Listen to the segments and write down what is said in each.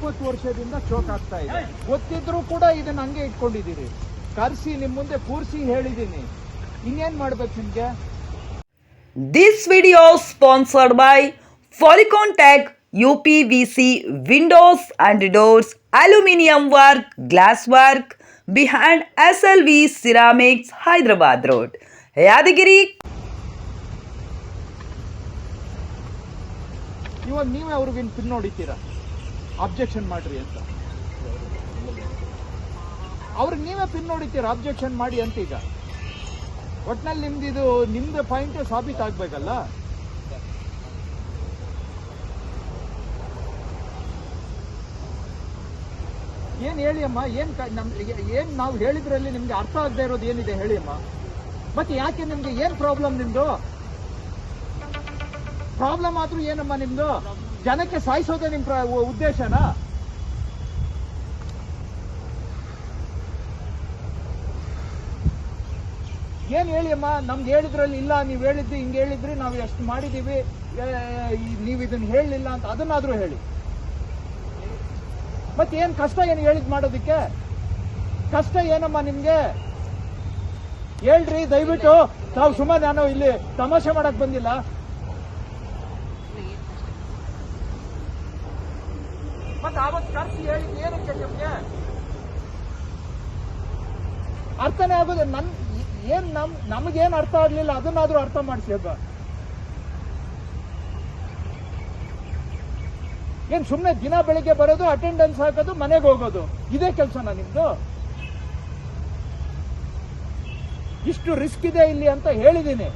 ಇಪ್ಪತ್ತು ವರ್ಷದಿಂದ ಚೋಕ್ ಆಗ್ತಾ ಇದೆ. ಗೊತ್ತಿದ್ರೂ ಕೂಡ ಇದನ್ನ ಹಂಗೆ ಇಟ್ಕೊಂಡಿದ್ದೀರಿ. ಕರ್ಸಿ ನಿಮ್ ಮುಂದೆ ಕೂರ್ಸಿ ಹೇಳಿದ್ದೀನಿ. ಇನ್ನೇನ್ ಮಾಡ್ಬೇಕು ನಿಮ್ಗೆ? This video sponsored by C windows and doors aluminium work glass work Glass S L V ceramics Hyderabad road Yadagiri. ಇವಾಗ ನೀವೇ ಅವ್ರಿಗೆ ಪಿನ್ ಹೊಡಿತೀರಾ? ಅಬ್ಜೆಕ್ಷನ್ ಮಾಡ್ರಿ ಅಂತ. ಅವ್ರಿಗೆ ನೀವೇ ಪಿನ್ ನೋಡಿತೀರ ಅಬ್ಜೆಕ್ಷನ್ ಮಾಡಿ ಅಂತ ಈಗ ಒಟ್ನಲ್ಲಿ ನಿಮ್ದು ಇದು, ನಿಮ್ದು ಪಾಯಿಂಟ್ ಸಾಬೀತಾಗಬೇಕಲ್ಲ ಏನ್ ಹೇಳಿ ಅಮ್ಮ, ಏನ್ ಕ- ನಮ್ ಏನ್ ನಾವು ಹೇಳಿದ್ರಲ್ಲಿ ನಿಮ್ಗೆ ಅರ್ಥ ಆಗದೆ ಇರೋದು ಏನಿದೆ ಹೇಳಿ ಅಮ್ಮ. ಮತ್ತೆ ಯಾಕೆ ನಿಮ್ಗೆ ಏನ್ ಪ್ರಾಬ್ಲಮ್ ನಿಮ್ದು? ಪ್ರಾಬ್ಲಮ್ ಆದ್ರೂ ಏನಮ್ಮ ನಿಮ್ದು? ಜನಕ್ಕೆ ಸಾಯಿಸೋದೇ ನಿಮ್ ಉದ್ದೇಶನಾ? ಏನ್ ಹೇಳಿ ಅಮ್ಮ? ನಮ್ಗೆ ಹೇಳಿದ್ರಲ್ಲಿ ಇಲ್ಲ, ನೀವ್ ಹೇಳಿದ್ರಿ ಹಿಂಗೆ ಹೇಳಿದ್ರಿ, ನಾವು ಎಷ್ಟು ಮಾಡಿದೀವಿ ನೀವ್ ಇದನ್ನ ಹೇಳಲಿಲ್ಲ ಅಂತ ಅದನ್ನಾದ್ರೂ ಹೇಳಿ. ಮತ್ತೆ ಏನ್ ಕಷ್ಟ ಏನು ಹೇಳಿದ್ ಮಾಡೋದಿಕ್ಕೆ? ಕಷ್ಟ ಏನಮ್ಮ ನಿಮ್ಗೆ? ಹೇಳ್ರಿ, ದಯವಿಟ್ಟು, ತಾವು ಸುಮ್ಮನೆ ನಾನು ಇಲ್ಲಿ ತಮಾಷೆ ಮಾಡಕ್ ಬಂದಿಲ್ಲ. ಮತ್ತೆ ಕರ್ಸಿ ಹೇಳಿದ್ ಏನಕ್ಕೆ ನಿಮ್ಗೆ? ಅರ್ಥನೇ ಆಗೋದು ನನ್ ಏನ್ ನಮ್ ನಮಗೇನ್ ಅರ್ಥ ಆಗ್ಲಿಲ್ಲ, ಅದನ್ನಾದ್ರೂ ಅರ್ಥ ಮಾಡಿಸಿ ಹಬ್ಬ ಏನ್ ಸುಮ್ನೆ ದಿನ ಬೆಳಿಗ್ಗೆ ಬರೋದು ಅಟೆಂಡೆನ್ಸ್ ಹಾಕೋದು, ಮನೆಗೆ ಹೋಗೋದು, ಇದೇ ಕೆಲಸನ ನಿಮ್ದು? ಇಷ್ಟು ರಿಸ್ಕ್ ಇದೆ ಇಲ್ಲಿ ಅಂತ ಹೇಳಿದ್ದೀನಿ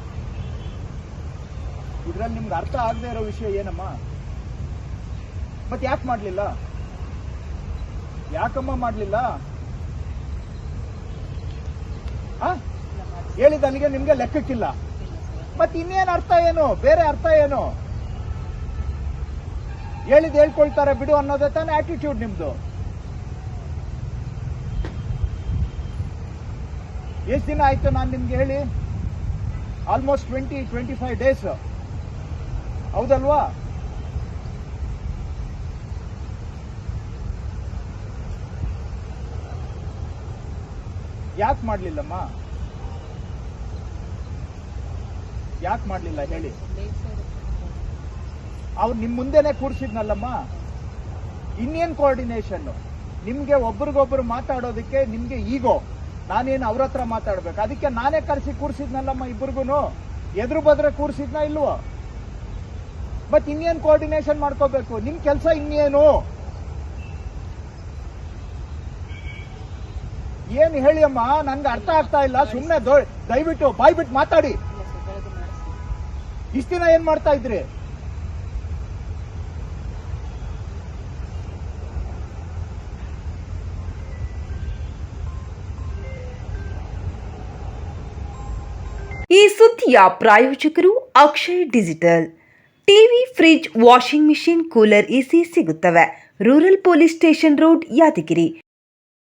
ಇದ್ರಲ್ಲಿ ನಿಮ್ಗೆ ಅರ್ಥ ಆಗದೆ ಇರೋ ವಿಷಯ ಏನಮ್ಮ? ಮತ್ತೆ ಯಾಕೆ ಮಾಡ್ಲಿಲ್ಲ? ಯಾಕಮ್ಮ ಮಾಡ್ಲಿಲ್ಲ? ಹೇಳಿದ ನನಗೆ ನಿಮ್ಗೆ ಲೆಕ್ಕಕ್ಕಿಲ್ಲ. ಮತ್ತೆ ಇನ್ನೇನು ಅರ್ಥ ಏನು? ಬೇರೆ ಅರ್ಥ ಏನು? ಹೇಳಿದ್ ಹೇಳ್ಕೊಳ್ತಾರೆ ಬಿಡು ಅನ್ನೋದೇ ತಾನೇ ಆಟಿಟ್ಯೂಡ್ ನಿಮ್ದು. ಎಷ್ಟು ದಿನ ಆಯ್ತು ನಾನು ನಿಮ್ಗೆ ಹೇಳಿ? Almost twenty twenty five days ಹೌದಲ್ವಾ? ಯಾಕೆ ಮಾಡ್ಲಿಲ್ಲಮ್ಮ? ಯಾಕೆ ಮಾಡ್ಲಿಲ್ಲ ಹೇಳಿ? ಅವ್ರು ನಿಮ್ ಮುಂದೆನೆ ಕೂರ್ಸಿದ್ನಲ್ಲಮ್ಮ? ಇನ್ನೇನ್ ಕೋಆರ್ಡಿನೇಷನ್ ನಿಮ್ಗೆ ಒಬ್ರಿಗೊಬ್ರು ಮಾತಾಡೋದಕ್ಕೆ ನಿಮ್ಗೆ ಈಗೋ ನಾನೇನು ಅವ್ರ ಹತ್ರ ಮಾತಾಡ್ಬೇಕು? ಅದಕ್ಕೆ ನಾನೇ ಕರೆಸಿ ಕೂರ್ಸಿದ್ನಲ್ಲಮ್ಮ ಇಬ್ರಿಗೂನು. ಎದುರು ಬದ್ರೆ ಕೂರ್ಸಿದ್ನ ಇಲ್ವೋ? ಮತ್ ಇನ್ನೇನ್ ಕೋಆರ್ಡಿನೇಷನ್ ಮಾಡ್ಕೋಬೇಕು. ನಿಮ್ ಕೆಲಸ ಇನ್ನೇನು? ಏನ್ ಹೇಳಿ ಅಮ್ಮ? ನನ್ಗೆ ಅರ್ಥ ಆಗ್ತಾ ಇಲ್ಲ. ಸುಮ್ಮನೆ ದಯವಿಟ್ಟು ಬಾಯ್ ಬಿಟ್ಟು ಮಾತಾಡಿ. ಇಷ್ಟ ದಿನ ಏನ್ ಮಾಡ್ತಾ ಇದ್ರಿ? ಈ ಸುದ್ದಿಯ ಪ್ರಾಯೋಜಕರು Akshay digital. TV, fridge, washing machine, cooler, AC ಸಿಗುತ್ತವೆ. Rural police station road Yadagiri.